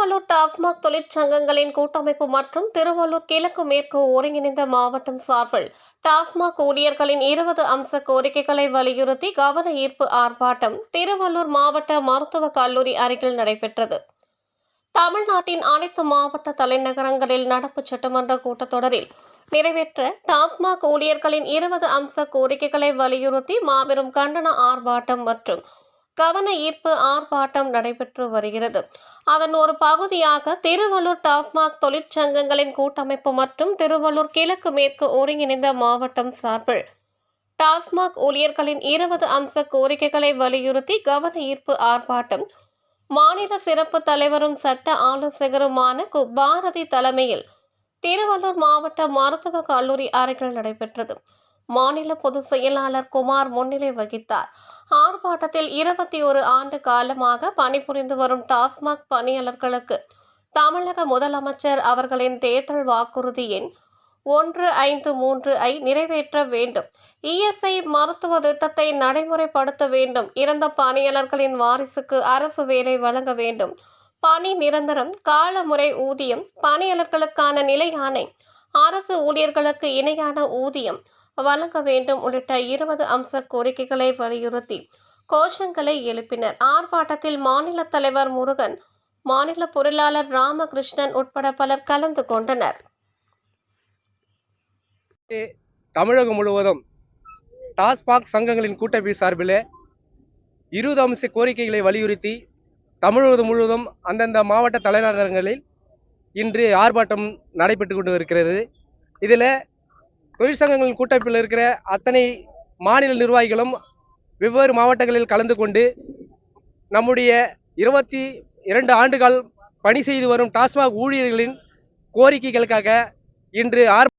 திருவள்ளூர் டாஸ்மாக் தொழிற்சங்கங்களின் கூட்டமைப்பு மற்றும் திருவள்ளூர் கிழக்கு மேற்கு ஒருங்கிணைந்த மாவட்டம் சார்பில் டாஸ்மாக் ஊழியர்களின் இருபது அம்ச கோரிக்கைகளை வலியுறுத்தி கவன ஈர்ப்பு ஆர்ப்பாட்டம் திருவள்ளூர் மாவட்ட மருத்துவக் கல்லூரி அருகில் நடைபெற்றது. தமிழ்நாட்டின் அனைத்து மாவட்ட தலைநகரங்களில் நடப்பு சட்டமன்ற கூட்டத்தொடரில் நிறைவேற்ற டாஸ்மாக் ஊழியர்களின் இருபது அம்ச கோரிக்கைகளை வலியுறுத்தி மாபெரும் கண்டன ஆர்ப்பாட்டம் மற்றும் கவன ஈர்ப்பு ஆர்ப்பாட்டம் நடைபெற்று வருகிறது. அதன் ஒரு பகுதியாக திருவள்ளூர் டாஸ்மாக் தொழிற்சங்கங்களின் கூட்டமைப்பு மற்றும் திருவள்ளூர் கிழக்கு மேற்கு ஒருங்கிணைந்த மாவட்டம் சார்பில் டாஸ்மாக் ஊழியர்களின் இருபது அம்ச கோரிக்கைகளை வலியுறுத்தி கவன ஈர்ப்பு ஆர்ப்பாட்டம். மாநில சிறப்பு தலைவரும் சட்ட ஆலோசகருமான கு. பாரதி தலைமையில் திருவள்ளூர் மாவட்ட மருத்துவக் கல்லூரி அறைகள் நடைபெற்றது. மாநில பொதுச் செயலாளர் குமார் முன்னிலை வகித்தார். ஆர்ப்பாட்டத்தில் இருபத்தி ஒரு ஆண்டு காலமாக பணிபுரிந்து வரும் டாஸ்மாக் பணியாளர்களுக்கு தமிழக முதலமைச்சர் அவர்களின் தேர்தல் வாக்குறுதி எண் ஒன்று ஐந்து மூன்று ஐ நிறைவேற்ற வேண்டும். இஎஸ்ஐ மருத்துவ திட்டத்தை நடைமுறைப்படுத்த வேண்டும். இறந்த பணியாளர்களின் வாரிசுக்கு அரசு வேலை வழங்க வேண்டும். பணி நிரந்தரம் காலமுறை ஊதியம் பணியாளர்களுக்கான நிலையானை அரசு ஊழியர்களுக்கு இணையான ஊதியம் வழங்க வேண்டும் உள்ளிட்ட இருபது அம்ச கோரிக்கைகளை வலியுறுத்தி கோஷங்களை எழுப்பினர். ஆர்ப்பாட்டத்தில் மாநில தலைவர் முருகன் மாநில பொருளாளர் ராமகிருஷ்ணன் உட்பட பலர் கலந்து கொண்டனர். தமிழகம் முழுவதும் டாஸ்மாக் சங்கங்களின் கூட்டமைப்பு சார்பில் இருபது அம்ச கோரிக்கைகளை வலியுறுத்தி தமிழகம் முழுவதும் அந்தந்த மாவட்ட தலைநகரங்களில் இன்று ஆர்ப்பாட்டம் நடைபெற்று கொண்டு இருக்கிறது இதில் தொழிற்சங்கங்களின் கூட்டமைப்பில் இருக்கிற அத்தனை மாநில நிர்வாகிகளும் வெவ்வேறு மாவட்டங்களில் கலந்து கொண்டு நம்முடைய இருபத்தி இரண்டு ஆண்டுகள் பணி செய்து வரும் டாஸ்மாக் ஊழியர்களின் கோரிக்கைகளுக்காக இன்று ஆர்